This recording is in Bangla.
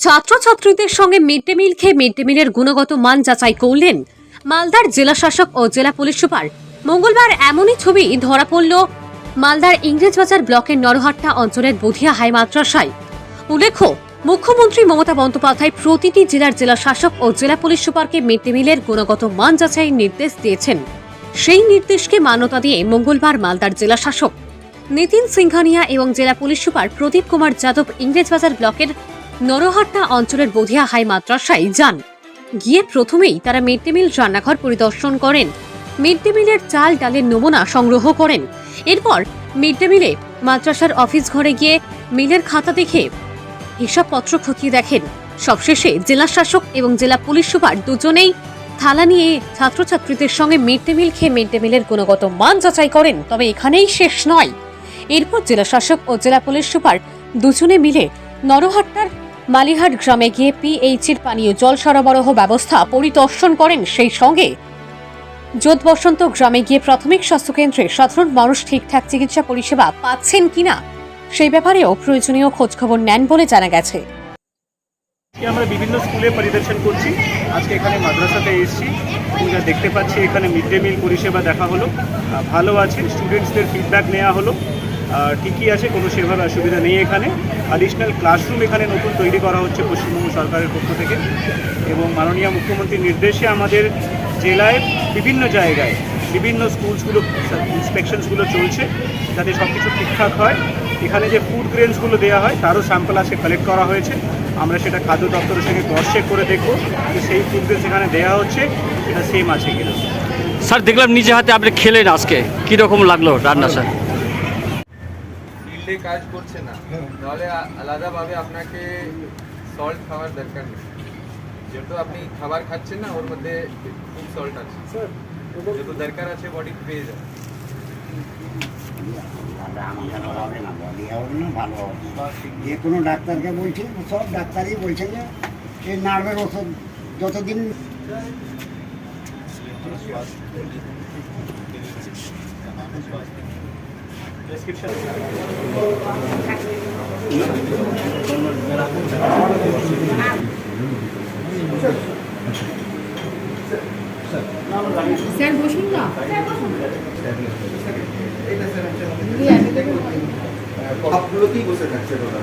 ছাত্রছাত্রীদের সঙ্গে মিড ডে মিল খেয়ে মিড ডে মিলের গুণগত মান যাচাই করলেন মালদার জেলা শাসক ও জেলা পুলিশ সুপার। মঙ্গলবার এমনই ছবি ধরা পড়ল মালদার ইংরেজবাজার ব্লকের নরহাট্টা অঞ্চলের বধিয়া হাই মাদ্রাসায়। উল্লেখ্য, মুখ্যমন্ত্রী মমতা বন্দ্যোপাধ্যায় প্রতিটি জেলার জেলা শাসক ও জেলা পুলিশ সুপারকে মিড ডে মিলের গুণগত মান যাচাইয়ের নির্দেশ দিয়েছেন। সেই নির্দেশকে মান্যতা দিয়ে মঙ্গলবার মালদার জেলা শাসক নিতিন সিংঘানিয়া এবং জেলা পুলিশ সুপার প্রদীপ কুমার যাদব ইংরেজবাজার ব্লকের নরহাট্টা অঞ্চলের বধিয়া হাই মাদ্রাসায় যান। গিয়ে প্রথমেই তারা মিড ডে মিল রান্নাঘর পরিদর্শন করেন। মিড ডে মিলের চাল ডালের নমুনা সংগ্রহ করেন। এরপর মিড ডে মিলে মাদ্রাসার অফিস ঘরে গিয়ে মিলের খাতা দেখে হিসাবপত্র খতিয়ে দেখেন। সবশেষে জেলা শাসক এবং জেলা পুলিশ সুপার দুজনেই থালা নিয়ে ছাত্রছাত্রীদের সঙ্গে মিড ডে মিল খেয়ে মিড ডে মিলের গুণগত মান যাচাই করেন, তবে এখানেই শেষ নয়। এরপর জেলা শাসক ও জেলা পুলিশ সুপার দুজনে মিলে নরহাট্টার মালিহাট গ্রামে গিয়ে পিএইচির পানীয় জল সরবরাহ ব্যবস্থা পরিদর্শন করেন সেই সঙ্গে। যোধ বসন্ত গ্রামে গিয়ে প্রাথমিক স্বাস্থ্যকেন্দ্রে সাধারণ মানুষ ঠিকঠাক চিকিৎসা পরিষেবা পাচ্ছেন কিনা, সেই ব্যাপারেও প্রয়োজনীয় খোঁজখবর নেন বলে জানা গেছে। আমরা বিভিন্ন স্কুলে পরিদর্শন করছি। আজকে এখানে মাদ্রাসাতে এসেছি। যা দেখতে পাচ্ছি এখানে মিড ডে মিল পরিষেবা দেখা হলো। ভালো আছে স্টুডেন্টসদের ফিডব্যাক নেওয়া হলো। ঠিকই আছে, কোনো সেভাবে অসুবিধা নেই এখানে। অ্যাডিশনাল ক্লাসরুম এখানে নতুন তৈরি করা হচ্ছে পশ্চিমবঙ্গ সরকারের পক্ষ থেকে এবং মাননীয় মুখ্যমন্ত্রীর নির্দেশে আমাদের জেলায় বিভিন্ন জায়গায় বিভিন্ন স্কুলসগুলো, ইন্সপেকশনসগুলো চলছে যাতে সব কিছু ঠিকঠাক হয়। এখানে যে ফুড গ্রেনসগুলো দেওয়া হয়, তারও স্যাম্পল আজকে কালেক্ট করা হয়েছে। আমরা সেটা খাদ্য দপ্তরের সঙ্গে ক্রস চেক করে দেখব যে সেই ফুড গ্রেনস এখানে দেওয়া হচ্ছে সেটা সেম আছে কিনা। স্যার, দেখলাম নিজে হাতে আপনি খেলেন আজকে। কীরকম লাগল রান্না, স্যার? ফিল্ডে কাজ করছে না। তাহলে আলাদাভাবে আপনাকে সল্ট খাওয়ার দরকার নেই। যেহেতু আপনি খাবার খাচ্ছেন না ওর মধ্যে খুব সল্ট আছে। যেহেতু দরকার আছে বডি পেয়ে ভালো যে কোনো ডাক্তারকে বলছি সব ডাক্তারই বলছে যে এই নার্ভের ওষুধ যতদিন স্যার বসুন না। সবগুলোতেই বসে থাকছে ওরা।